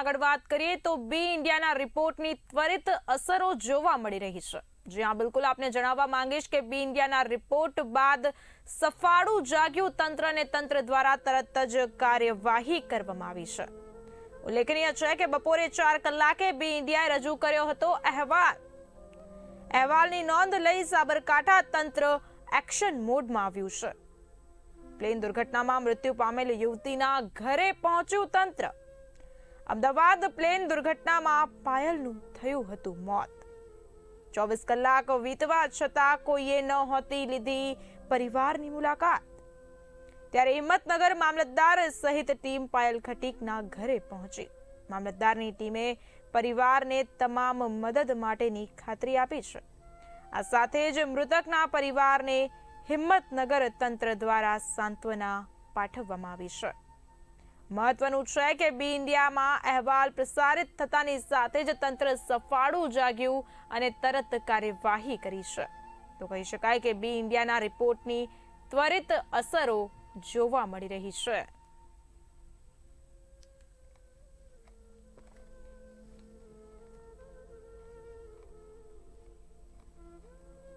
આગળ વાત કરીએ તો બી ઇન્ડિયાના રિપોર્ટની ત્વરિત અસરો જોવા મળી રહી છે. જ્યાં બિલકુલ આપને જણાવવા માંગીશ કે બી ઇન્ડિયાના રિપોર્ટ બાદ સફાળું જાગ્યું તંત્ર અને તંત્ર દ્વારા તરત જ કાર્યવાહી કરવામાં આવી છે. ઉલ્લેખનીય છે કે બપોરે ચાર કલાકે બી ઇન્ડિયાએ રજૂ કર્યો હતો અહેવાલ. અહેવાલની નોંધ લઈ સાબરકાંઠા તંત્ર એક્શન મોડમાં આવ્યું છે. પ્લેન દુર્ઘટનામાં મૃત્યુ પામેલ યુવતીના ઘરે પહોંચ્યું તંત્ર. અમદાવાદ પ્લેન દુર્ઘટનામાં પાયલનું થયું હતું મોત. ચોવીસ કલાક વીતવા છતાં કોઈએ નહોતી લીધી પરિવારની મુલાકાત. ત્યારે હિંમતનગર મામલતદાર સહિત ટીમ પાયલ ખટીકના ઘરે પહોંચી. મામલતદારની ટીમે પરિવારને તમામ મદદ માટેની ખાતરી આપી છે. આ સાથે જ મૃતકના પરિવારને હિંમતનગર તંત્ર દ્વારા સાંત્વના પાઠવવામાં આવી છે. મહત્વનું છે કે બી ઇન્ડિયામાં અહેવાલ પ્રસારિત થતાની સાથે જ તંત્ર સફાળું જાગ્યું અને તરત કાર્યવાહી કરી છે. તો કહી શકાય કે બી ઇન્ડિયાના રિપોર્ટની ત્વરિત અસરો જોવા મળી રહી છે.